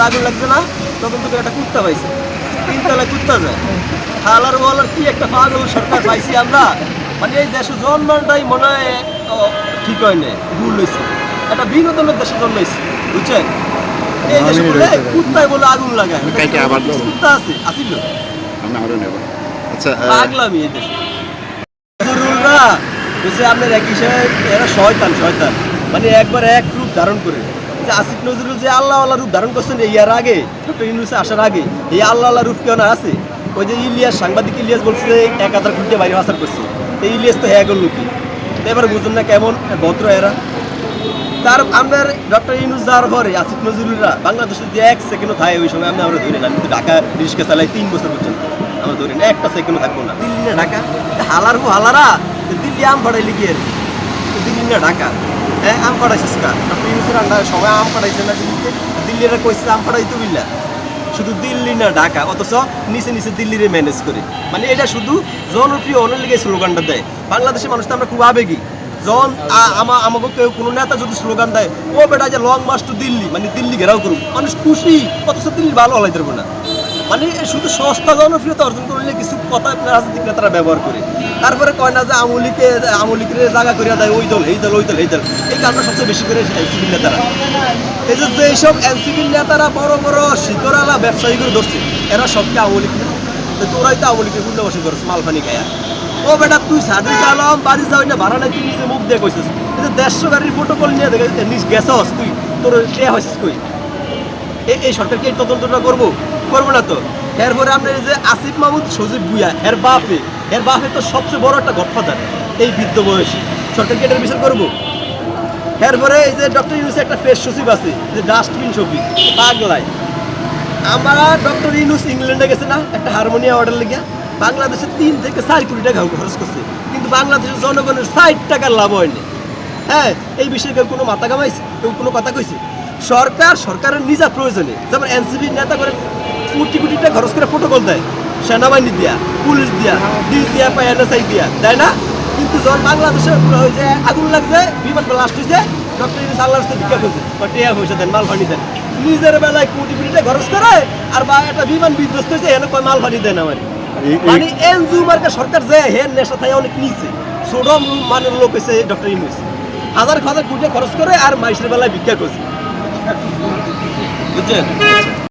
বলে আগুন লাগছে না তখন তোকে একটা কুত্তা পাইছে। তিনতলায় কুত্তা যায়। বলার কি একটা পাগল সরকার পাইছি আমরা। মানে এই দেশে জন্মানটাই মনে হয় ঠিক হয় না ভুল হয়েছে একটা বিনোদনের দেশে জন্মাইছে বুঝছেন? এই দেশে বলে কুত্তায় বলে আগুন লাগায়। কুত্তা আছে? আসিল আচ্ছা পাগলামি এই দেশে। আপনার এক হিসেবে এরা শয়তান শয়তান। মানে একবার এক রূপ ধারণ করে। যে আসিফ নজরুল যে আল্লাহ আল্লাহ রূপ ধারণ করছেন এই ইয়ার আগে, ডক্টর ইউনুসে আসার আগে, এই আল্লাহ আল্লাহ রূপ কেউ না আছে? ওই যে ইলিয়াস, সাংবাদিক ইলিয়াস বলছে যে এক হাজার কোটি বাইরে হাসার করছে। এই ইলিয়াস তো হ্যাঁ করল কি? এবার বুঝুন না কেমন ভদ্র এরা। তার আপনার ডক্টর ইউনুস যাওয়ার পরে আসিফ নজরুলরা বাংলাদেশে যে এক সেকেন্ডও থাকে ওই সময় আমি আমরা ধরি না আমি তো ঢাকা রিক্সা চালাই তিন বছর পর্যন্ত। আমরা ধরি না একটা সেকেন্ডও থাকব না। দিল্লি না ঢাকা? হালার হু হালারা দিল্লি আম ফাটাই লিখি আর দিল্লি না ঢাকা? হ্যাঁ আম কার? ডক্টর ইউনুসের আন্ডার সবাই আম ফাটাইছে না দিল্লিতে দিল্লিরা কইছে আম ফাটাইতে বিল্লা। শুধু দিল্লি না ঢাকা অথচ নিচে নিচে দিল্লিরে ম্যানেজ করে। মানে এটা শুধু জনপ্রিয় অনেক লিগে স্লোগানটা দেয়। বাংলাদেশের মানুষ তো আমরা খুব আবেগী। যখন আমা আমাকে কেউ কোনো নেতা যদি স্লোগান দেয় ও বেটা যে লং মার্চ টু দিল্লি মানে দিল্লি ঘেরাও করুক মানুষ খুশি অথচ দিল্লি ভালো হলাই দেবো না। মানে শুধু সস্তা জনপ্রিয়তা অর্জন করলে কিছু কথা রাজনৈতিক নেতারা ব্যবহার করে। তারপরে কয় না যে আমলিকে আমলিকে জায়গা করিয়া দেয়, ওই দল, এই দল, ওই দল, এই দল। এই কারণে সবচেয়ে বেশি করে এনসিপি নেতারা। এই যে এইসব এনসিপি নেতারা বড় বড় শিকরালা ব্যবসায়ী করে ধরছে, এরা সবকে আমলিক তোরাই তো আমলিকে পুণ্যবাসী করছে মালফানি খায়া। ও বেটা, তুই সাদে চালাম বাড়ি যাও না ভাড়া নাই, তুই মুখ দিয়ে কইছিস। এই যে দেড়শো গাড়ির প্রোটোকল নিয়ে দেখে নিজ গেছস তুই, তোর এ হয়েছিস কই? এই সরকারকে এই তদন্তটা করব? করব না তো। এরপরে আপনার যে আসিফ মাহমুদ, সজীব ভুইয়া, এর বাপে এর বাপে তো সবচেয়ে বড় একটা গডফাদার, এই বৃদ্ধ বয়সী। সরকারকে এটার বিচার করব? এরপরে এই যে ডক্টর ইউনুস একটা ফেস সচিব আছে, যে ডাস্টবিন ছবি পাগলাই। আমরা ডক্টর ইউনুস ইংল্যান্ডে গেছে না, একটা হারমোনিয়াম অর্ডার লেগে বাংলাদেশে তিন থেকে চার কোটি টাকা খরচ করছে। কিন্তু বাংলাদেশের জনগণের ষাট টাকার লাভ হয়নি হ্যাঁ এই বিষয়ে কেউ কোনো মাথা কামাইছে কেউ কোনো কথা কইছে? সরকার, সরকারের নিজা প্রয়োজনে, যেমন এনসিপি নেতা করে কোটি কোটি টাকা খরচ করে প্রোটোকল দেয়। সেনাবাহিনী দিয়া পুলিশ দিয়া ডিস দিয়া বা এনএসআই দিয়া দেয় না? কিন্তু যখন বাংলাদেশে ওই যে আগুন লাগছে বিমান ব্লাস্ট হয়েছে ডক্টর ইউনুস আল্লাহর সাথে ভিক্ষা করছে। বা টিয়া পয়সা দেন মাল ফানি দেন। নিজের বেলায় কোটি কোটি টাকা খরচ করে আর বা একটা বিমান বিধ্বস্ত হয়েছে এনে কয় মাল ফানি দেন আমার। মানে এনজিও মার্কা সরকার যে হে নেশা থাকে অনেক নিচে সোডম মানের লোক হয়েছে ডক্টর ইউনুস। হাজার হাজার কোটি খরচ করে আর মাইসের বেলায় ভিক্ষা করছে। বুঝছেন?